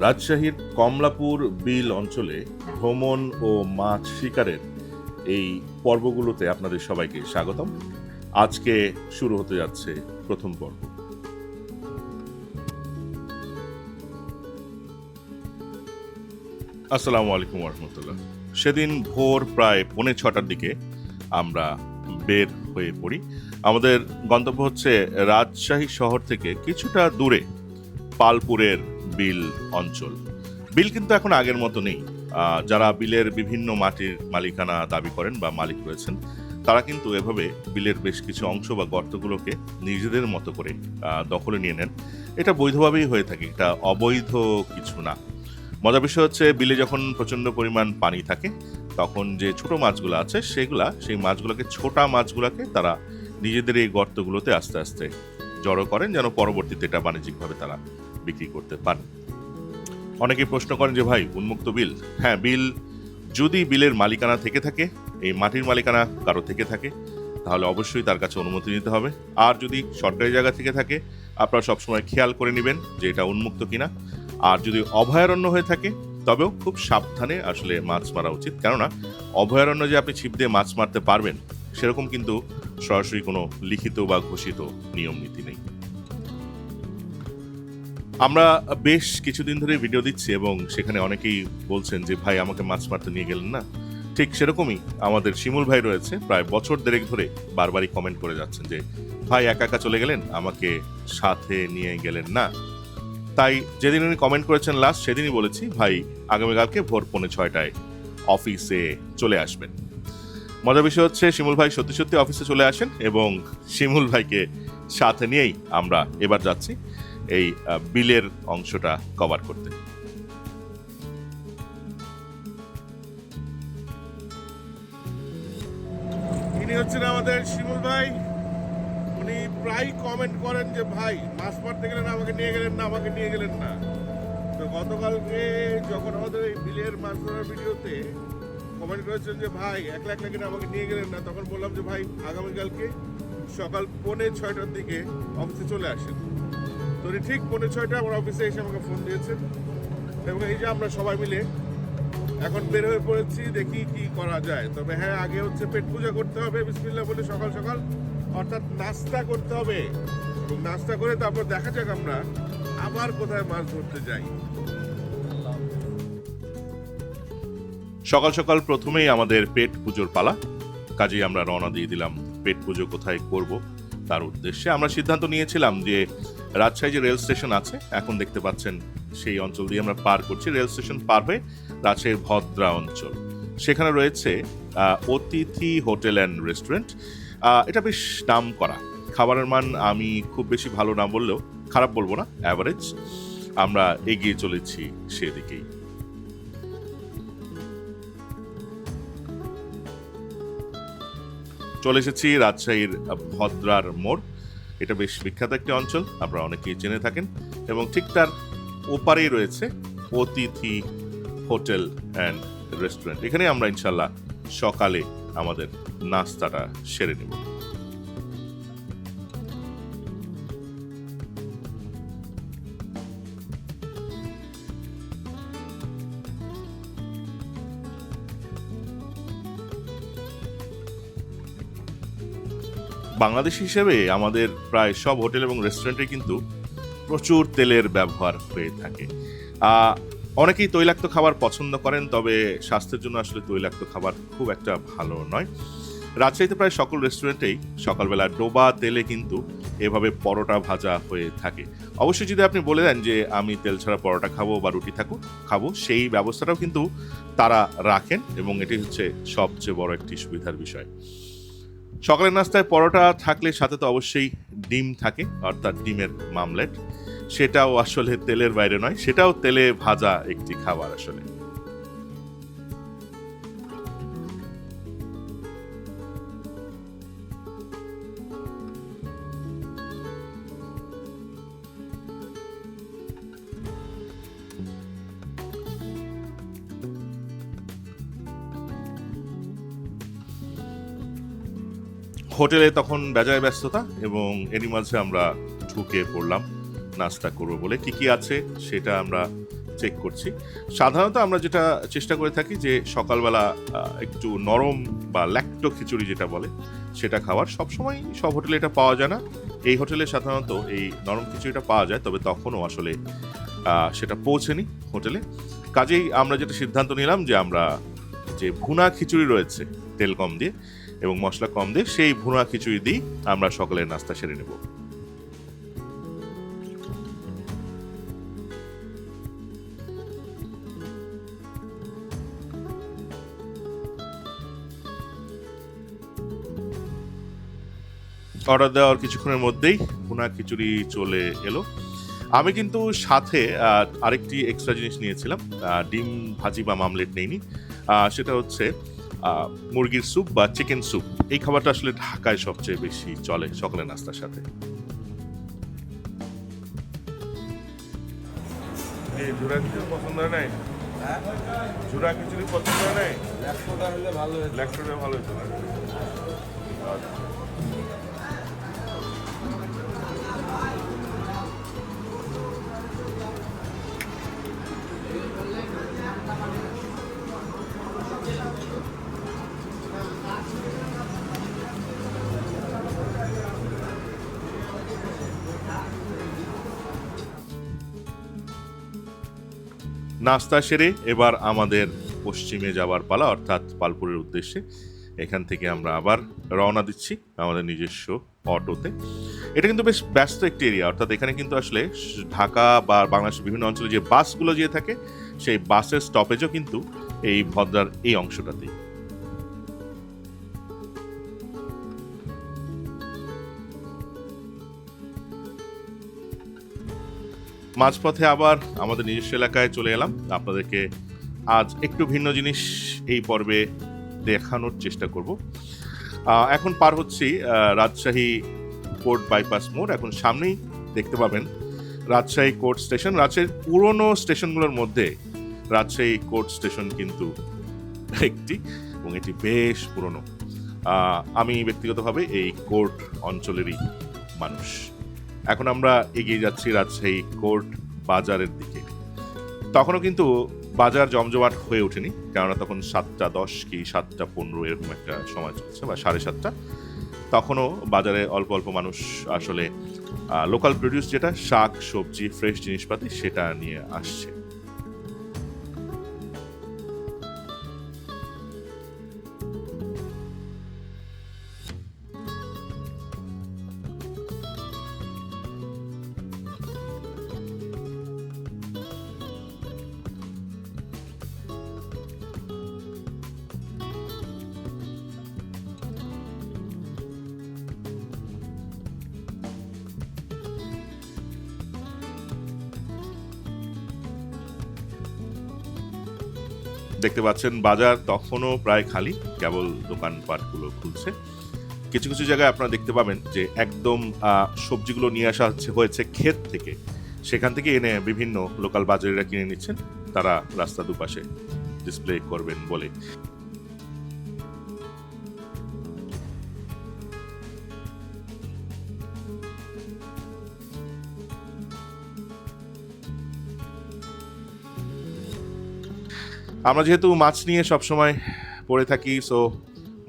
রাজশাহীর কমলাপুর বিল অঞ্চলে ভ্রমণ ও মাছ শিকারের এই পর্বগুলোতে আপনাদের সবাইকে স্বাগতম। আজকে শুরু হতে যাচ্ছে প্রথম পর্ব। আসসালামু আলাইকুম রহমতুল্লাহ সেদিন ভোর প্রায় পৌনে ছটার দিকে আমরা বের হয়ে পড়ি। আমাদের গন্তব্য হচ্ছে রাজশাহী শহর থেকে কিছুটা দূরে পালপুরের বিল অঞ্চল। বিল কিন্তু এখন আগের মতো নেই। যারা বিলের বিভিন্ন মাটির মালিকানা দাবি করেন বা মালিক রয়েছেন, তারা কিন্তু এভাবে বিলের বেশ কিছু অংশ বা গর্তগুলোকে নিজেদের মতো করে দখলে নিয়ে নেন। এটা বৈধভাবেই হয়ে থাকে, এটা অবৈধ কিছু না। মজার বিষয় হচ্ছে, বিলে যখন প্রচণ্ড পরিমাণ পানি থাকে, তখন যে ছোট মাছগুলো আছে, সেগুলা, সেই মাছগুলোকে, ছোটা মাছগুলোকে তারা নিজেদের এই গর্তগুলোতে আস্তে আস্তে জড়ো করেন, যেন পরবর্তীতে এটা বাণিজ্যিকভাবে তারা বিক্রি করতে পারেন। অনেকে প্রশ্ন করেন যে ভাই, উন্মুক্ত বিল? হ্যাঁ বিল যদি বিলের মালিকানা থেকে থাকে, এই মাটির মালিকানা কারও থেকে থাকে, তাহলে অবশ্যই তার কাছে অনুমতি নিতে হবে। আর যদি সরকারি জায়গা থেকে থাকে, আপনারা সবসময় খেয়াল করে নেবেন যে এটা উন্মুক্ত কিনা। আর যদি অভয়ারণ্য হয়ে থাকে, তবেও খুব সাবধানে আসলে মাছ মারা উচিত। কেননা, অভয়ারণ্য যে আপনি ছিপ দিয়ে মাছ মারতে পারবেন, সেরকম কিন্তু সরাসরি কোনো লিখিত বা ঘোষিত নিয়ম নীতি নেই। আমরা বেশ কিছুদিন ধরে ভিডিও দিচ্ছি এবং সেখানে অনেকেই বলছেন যে, ভাই, আমাকে মাছ মারতে নিয়ে গেলেন না? ঠিক সেরকমই আমাদের শিমুল ভাই রয়েছে, প্রায় বছর দেড়েক ধরে বারবারই কমেন্ট করে যাচ্ছেন যে, ভাই, একা একা চলে গেলেন? আমাকে সাথে নিয়ে গেলেন না? তাই যেদিন উনি কমেন্ট করেছেন লাস্ট সেদিনই বলেছি, ভাই, আগামীকালকে ভোর পৌনে ছয়টায় অফিসে চলে আসবেন। মজার বিষয় হচ্ছে, শিমুল ভাই সত্যি সত্যি অফিসে চলে আসেন এবং শিমুল ভাইকে সাথে নিয়েই আমরা এবার যাচ্ছি। এই বিলের অংশটা কভার করতে। ইনি হচ্ছেন আমাদের শিমুল ভাই। উনি প্রায় কমেন্ট করেন যে, ভাই, মাছ মারতে গেলেন আমাকে নিয়ে গেলেন না, আমাকে নিয়ে গেলেন না। তো গতকালকে যখন আমাদের এই বিলের মাছ ধরার ভিডিওতে কমেন্ট করেছেন যে, ভাই, একলা একলা কিনা আমাকে নিয়ে গেলেন না? তখন বললাম যে, ভাই, আগামীকালকে সকাল পৌনে ছয়টার দিকে অফিসে চলে আসেন। উনি ঠিক পৌনে ছয়টা আমার অফিসে এসে আমাকে ফোন দিয়েছেন। এবং এই যে আমরা সবাই মিলে এখন বের হয়ে পড়েছি, দেখি কি করা যায়। তবে হ্যাঁ আগে হচ্ছে পেট পূজা করতে হবে, বিসমিল্লাহ বলে সকাল সকাল। অর্থাৎ নাস্তা করতে হবে। এবং নাস্তা করে তারপর দেখা যাক আমরা আবার কোথায় মাছ ধরতে যাই। সকাল সকাল প্রথমেই আমাদের পেট পুজোর পালা। কাজেই আমরা রওনা দিয়ে দিলাম, পেট পুজো কোথায় করব, তার উদ্দেশ্যে আমরা সিদ্ধান্ত নিয়েছিলাম যে রাজশাহী যে রেল স্টেশন আছে। এখন দেখতে পাচ্ছেন সেই অঞ্চল দিয়ে আমরা পার করছি। রেল স্টেশন পার হয়ে রাজশাহীর ভদ্রা অঞ্চল। সেখানে রয়েছে অতিথি হোটেল অ্যান্ড রেস্টুরেন্ট। এটা বেশ নাম করা। খাবারের মান আমি খুব বেশি ভালো না বললেও খারাপ বলব না অ্যাভারেজ আমরা এগিয়ে চলেছি সেদিকেই। চলে এসেছি রাজশাহীর ভদ্রার মোড়। এটা বেশ বিখ্যাত একটি অঞ্চল, আপনারা অনেকেই জেনে থাকেন, এবং ঠিক তার ওপারেই রয়েছে অতিথি হোটেল অ্যান্ড রেস্টুরেন্ট। এখানে আমরা ইনশাল্লাহ সকালে আমাদের নাস্তাটা সেরে নেব। বাংলাদেশ হিসেবে আমাদের প্রায় সব হোটেল এবং রেস্টুরেন্টে কিন্তু প্রচুর তেলের ব্যবহার হয়ে থাকে। অনেকেই তৈলাক্ত খাবার পছন্দ করেন, তবে স্বাস্থ্যের জন্য আসলে তৈলাক্ত খাবার খুব একটা ভালো নয়। রাজশাহীতে প্রায় সকল রেস্টুরেন্টেই সকালবেলা ডোবা তেলে কিন্তু এভাবে পরোটা ভাজা হয়ে থাকে। অবশ্যই যদি আপনি বলে দেন যে, আমি তেল ছাড়া পরোটা খাব বা রুটি থাকুক খাব, সেই ব্যবস্থাটাও কিন্তু তারা রাখেন এবং এটি হচ্ছে সবচেয়ে বড় একটি সুবিধার বিষয়। সকালের নাস্তায় পরোটা থাকলে সাথে তো অবশ্যই ডিম থাকে, অর্থাৎ ডিমের মামলেট। সেটাও আসলে তেলের বাইরে নয়, সেটাও তেলে ভাজা একটি খাবার আসলে। হোটেলে তখন বেজায় ব্যস্ততা এবং এরই মাঝে আমরা ঢুকে পড়লাম। নাস্তা করব বলে কি কি আছে সেটা আমরা চেক করছি। সাধারণত আমরা যেটা চেষ্টা করে থাকি যে সকালবেলা একটু নরম বা ল্যাক্টো খিচুড়ি যেটা বলে সেটা খাওয়ার। সবসময় সব হোটেলে এটা পাওয়া যায় না। এই হোটেলে সাধারণত এই নরম খিচুড়িটা পাওয়া যায়, তবে তখনও আসলে সেটা পৌঁছেনি হোটেলে। কাজেই আমরা যেটা সিদ্ধান্ত নিলাম যে আমরা যে ভুনা খিচুড়ি রয়েছে তেল কম দিয়ে এবং মশলা কম দিয়ে সেই ভুনা খিচুড়ি দিয়েই আমরা সকালের নাস্তা সেরে নেব। অর্ডার দেওয়ার কিছুক্ষণের মধ্যেই ভুনা খিচুড়ি চলে এলো। আমি কিন্তু সাথে আরেকটি এক্সট্রা জিনিস নিয়েছিলাম। ডিম ভাজি বা মামলেট নেইনি। সেটা হচ্ছে মুরগির স্যুপ বা চিকেন স্যুপ এই খাবারটা আসলে ঢাকায় সবচেয়ে বেশি চলে সকালের নাস্তার সাথে। এই ঝুরা খিচুড়ি পছন্দ হয় নাই? ঝুরা খিচুড়ি পছন্দ হয় নাই? একশোটা হলে ভালো ল্যাকটোটা ভালো হতো নাস্তা সেরে এবার আমাদের পশ্চিমে যাবার পালা, অর্থাৎ পালপুরের উদ্দেশ্যে। এখান থেকে আমরা আবার রওনা দিচ্ছি আমাদের নিজস্ব অটোতে। এটা কিন্তু বেশ ব্যস্ত একটি এরিয়া, অর্থাৎ এখানে কিন্তু আসলে ঢাকা বা বাংলাদেশের বিভিন্ন অঞ্চলে যে বাসগুলো যেয়ে থাকে, সেই বাসের স্টপেজও কিন্তু এই ভদ্রার এই অংশটাতেই। মাঝপথে আবার আমাদের নিজস্ব এলাকায় চলে এলাম। আপনাদেরকে আজ একটু ভিন্ন জিনিস এই পর্বে দেখানোর চেষ্টা করব। এখন পার হচ্ছি রাজশাহী কোর্ট বাইপাস মোড়। এখন সামনেই দেখতে পাবেন রাজশাহী কোর্ট স্টেশন। রাজশাহীর পুরনো স্টেশনগুলোর মধ্যে রাজশাহী কোর্ট স্টেশন কিন্তু একটি এবং এটি বেশ পুরনো। আমি ব্যক্তিগতভাবে এই কোর্ট অঞ্চলেরই মানুষ। এখন আমরা এগিয়ে যাচ্ছি রাজশাহী কোর্ট বাজারের দিকে। তখনও কিন্তু বাজার জমজমাট হয়ে ওঠেনি, কেননা তখন সাতটা দশ কি সাতটা পনেরো এরকম একটা সময় চলছে, বা সাড়ে সাতটা। তখনও বাজারে অল্প অল্প মানুষ আসলে লোকাল প্রডিউস যেটা, শাক, সবজি ফ্রেশ জিনিসপাতি সেটা নিয়ে আসছে। দেখতে পাচ্ছেন বাজার তখনও প্রায় খালি, কেবল দোকানপাটগুলো খুলছে। কিছু কিছু জায়গায় আপনারা দেখতে পাবেন যে একদম সবজিগুলো নিয়ে আসা হচ্ছে, হয়েছে ক্ষেত থেকে। সেখান থেকে এনে বিভিন্ন লোকাল বাজারিরা কিনে নিচ্ছেন। তারা রাস্তা দুপাশে ডিসপ্লে করবেন বলে। আমরা যেহেতু মাছ নিয়ে সবসময় পড়ে থাকি সো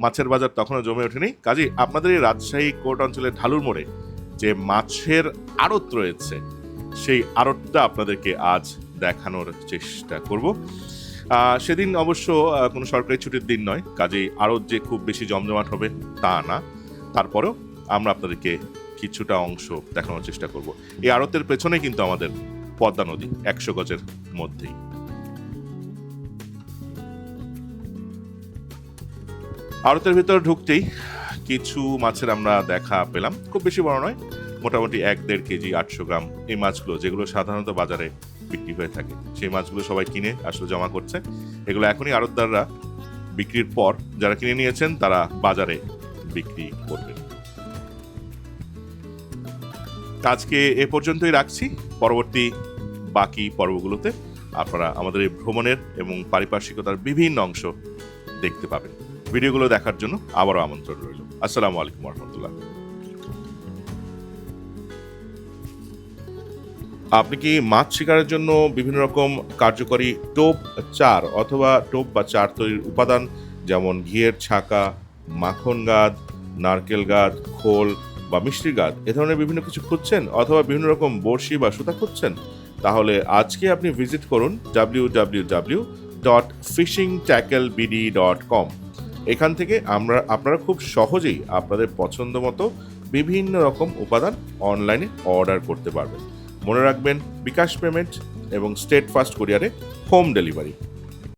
মাছের বাজার তখনও জমে ওঠেনি। কাজে, আপনাদের এই রাজশাহী কোর্ট অঞ্চলের ঢালুর মোড়ে যে মাছের আড়ত রয়েছে, সেই আড়তটা আপনাদেরকে আজ দেখানোর চেষ্টা করব। সেদিন অবশ্য কোনো সরকারি ছুটির দিন নয়। কাজেই আড়ত যে খুব বেশি জমজমাট হবে তা না। তারপরেও আমরা আপনাদেরকে কিছুটা অংশ দেখানোর চেষ্টা করব। এই আড়তের পেছনে কিন্তু আমাদের পদ্মা নদী, একশো গজের মধ্যেই। আড়তের ভিতরে ঢুকতেই কিছু মাছের আমরা দেখা পেলাম। খুব বেশি বড় নয়, মোটামুটি এক দেড় কেজি, আটশো গ্রাম এই মাছগুলো, যেগুলো সাধারণত বাজারে বিক্রি হয়ে থাকে। সেই মাছগুলো সবাই কিনে আসলে জমা করছে। এগুলো এখনই আড়তদাররা বিক্রির পর যারা কিনে নিয়েছেন, তারা বাজারে বিক্রি করবেন আজকে এ পর্যন্তই রাখছি। পরবর্তী বাকি পর্বগুলোতে আপনারা আমাদের এই ভ্রমণের এবং পারিপার্শ্বিকতার বিভিন্ন অংশ দেখতে পাবেন। ভিডিওগুলো দেখার জন্য আবারও আমন্ত্রণ রইল। আসসালামু আলাইকুম রহমতুল্লাহ। আপনি কি মাছ শিকারের জন্য বিভিন্ন রকম কার্যকরী টোপ চার অথবা টোপ বা চার তৈরির উপাদান, যেমন ঘিয়ের ছাকা, মাখন গাদ, নারকেল গাদ, খোল বা মিষ্টি গাদ, এ ধরনের বিভিন্ন কিছু খুঁজছেন অথবা বিভিন্ন রকম বড়শি বা সুতা খুঁজছেন? তাহলে আজকে আপনি ভিজিট করুন W W W dot fishing tackle BD dot com এখান থেকে আমরা, আপনারা খুব সহজেই আপনাদের পছন্দ মতো বিভিন্ন রকম উপাদান অনলাইনে অর্ডার করতে পারবেন। মনে রাখবেন, বিকাশ পেমেন্ট এবং স্টেট ফাস্ট কোরিয়ারে হোম ডেলিভারি।